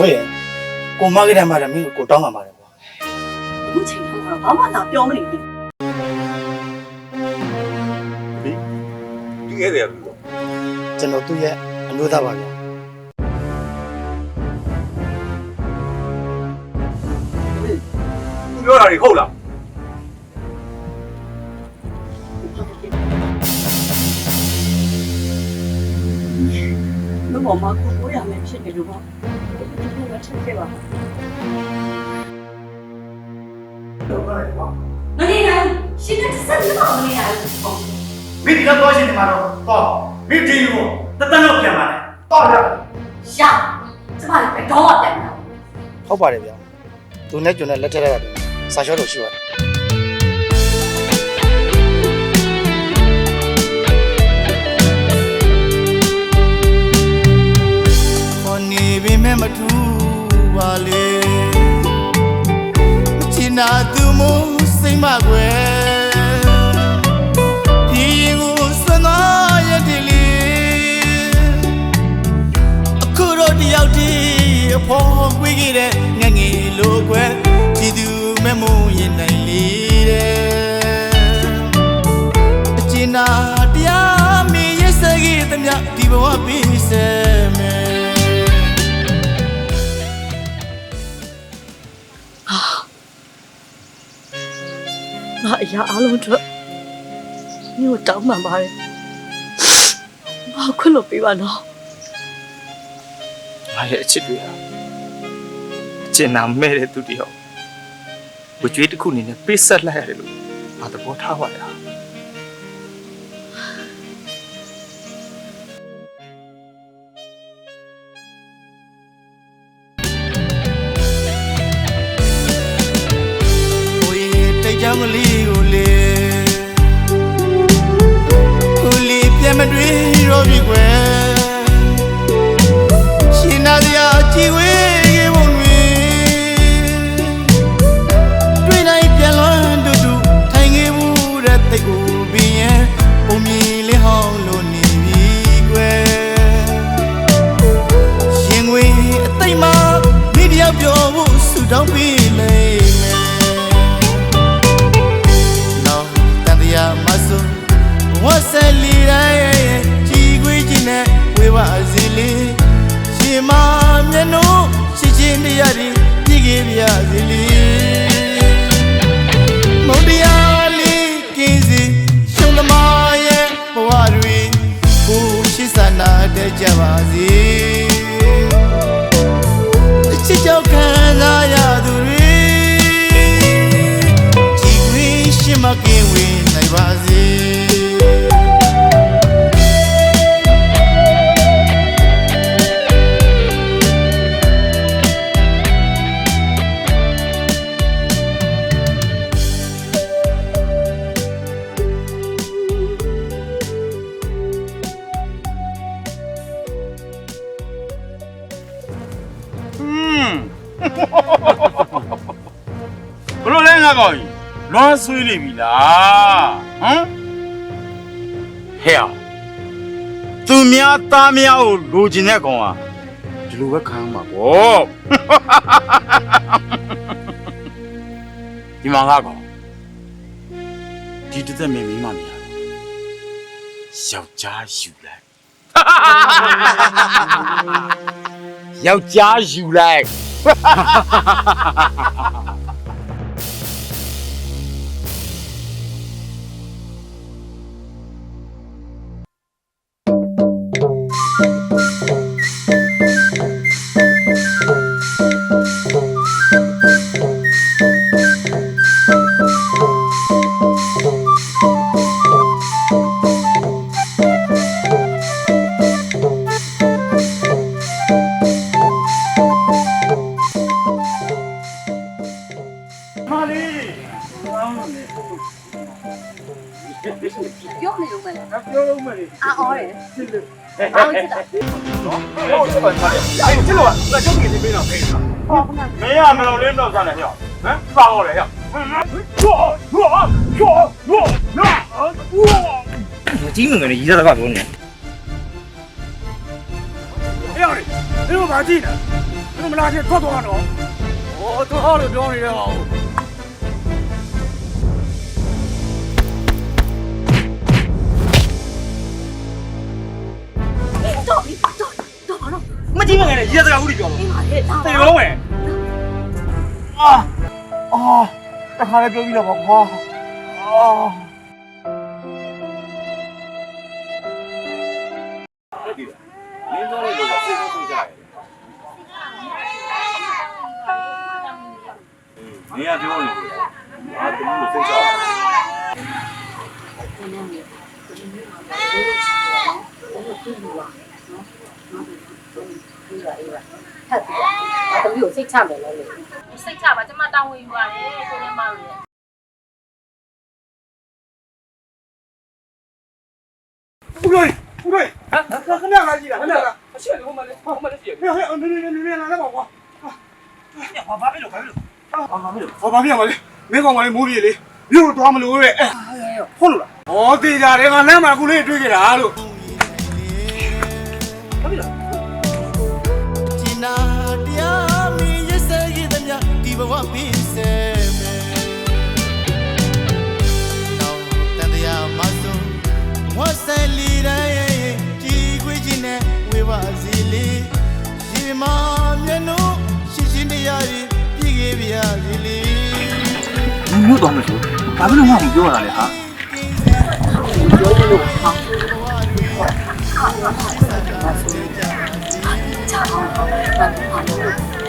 မွေးရကိုမကတဲ့မှာလည်းမင်းကိုတောင်းပါပါတယ်ကွာအခုချိန်ကတော့ဘာမှသာပြောမနေဘူးဒီခဲ့တယ်ဘူးကျွန်တော်သူ့ရဲ့အမျိုးသားပါဗျာသူပြောတာတွေဟုတ်လားလူပေါ်မှာကိုကိုရမယ်ဖြစ်တယ်လို့ပေါ့ ဒီလိုပဲချက်ခဲ့ပါမနေနိုင်ရှင်ကစက်မမနေနိုင်ဘူးမင်းဒီတော့ရှင်ဒီမှာတော့တော့မင်းဒီကိုတတန်းတော့ပြန်ပါနဲ့တော့ရရှာကျမလည်းဘယ်တော့မှပြန်မလာဘူးဟုတ်ပါတယ်ဗျာသူနဲ့ကျွန်တော်လက်ထက်ရတယ်စာချောလို့ရှိပါတယ် မို့စိတ်မကွယ်ဒီရင်ကိုစွန့်သွားရတဲ့လေအခုတော့တယောက်တည်းအဖော်ကွေးခဲ့တဲ့ငငယ်လိုကွယ်ကြည်သူမဲ့မုံ ရာအလုံးအတွက်မျိုးတောင်းပန်ပါတယ်ငါခွင့်လို့ပေးပါနော်ငါရဲ့အချစ်တွေဟာအကျဉ်းနာမဲ့တဲ့သူတယောက်ဝကြွေးတစ်ခုအနေနဲ့ပေးဆက်လိုက်ရတယ်လို့ငါသဘောထားပါလားကို မိတယောက်ပြောဖို့ဆူတောင်းပေးလိုက်မယ်နောင်တန်တရားမဆိုဝတ်ဆက်လီတိုင်းကြည်ခွေးခြင်းနဲ့ဝေပါစီလေးရှင်မမျက်နှာရှိချင်းတရားတွေပြည့်ခဲ့ပြစီလေးမုံတရားလေးကင်းစီရှုံးသမားရဲ့ဘဝတွေကိုရှိစနာတဲ့ကြပါစေ မကင်းဝင်နိုင်ပါစေ ဆွေးနေပြီလားဟမ်ဟဲ့အောင်သူများသားများကိုလိုချင်တဲ့ကောင်ဟာဒီလိုပဲခံမှာပေါ့ဒီမှာငါကောင်ဒီတစ်သက်မင်းမိမမရယောက်ျားယူလိုက်ယောက်ျားယူလိုက် လုံးမယ်လေအာအော်တယ်စစ်လို့အော်စစ်တာဟုတ်စစ်ပါပါလေအဲ့စစ်လို့ကလက်ကျုပ်ကြီးပေးတော့ဖေးတာမင်းရမလို့လေးတော့စားတယ်ဟဲ့ဟမ်ပါတော့လေဟဲ့ချောချောချောချောနာကြီးငငယ်နဲ့ရီးစားတကပြောနေဟဲ့လေဒီမှာမကြည့်နဲ့ဒီမ မကြီးငငယ်နဲ့ရီးစားတကဦးဒီပြောလို့ဒီမှာလေလာတေလုံးမယ်အာအာတခါလည်းပြောပြီးတော့ပါကွာအာမင်းတို့လည်းစိတ်ဆိုးဆိုးကြတယ်နေရပြောနေတယ်အာတမီးကိုစိတ်ချ ဟဲ့အတမီးကိုစိတ်ချမယ်လို့လေစိတ်ချပါကျမတောင်းဝင်ယူရတယ်ကိုလည်းမောင်ရဲ့ဦးလေးဦးလေးဟာခဏခဏကြည့်လားခဏခဏအချက်ဟိုမှာလေဟိုမှာလေကြည့်ဟဲ့ဟဲ့နေနေနေနေလာလာပါကွာဘာဘာဖြစ်လို့ဘာဖြစ်လို့အာမမေဟောဘာပြရမလဲမင်းကောင်မလေးမိုးပြေလေမြို့တော့မလို့တဲ့ဟုတ်လို့လားဩတေးကြတယ်ကလမ်းမှာကူလေးတွေ့ကြတာလို့ကျ ဘဝပြီးစဲမယ်နောင်တန်တရားမဆုံးဝတ်ဆဲလီတိုင်းကြည်ခွေးခြင်းနဲ့ဝေပါစီလေးရေမမျက်နှာရှိရှိနေရည်ပြည်ခဲ့ပြရစီလေးမြို့တော်မယ်ဆိုဘာဖြစ်လို့မှမပြောရတာလဲဟာချအောင်ဘာလို့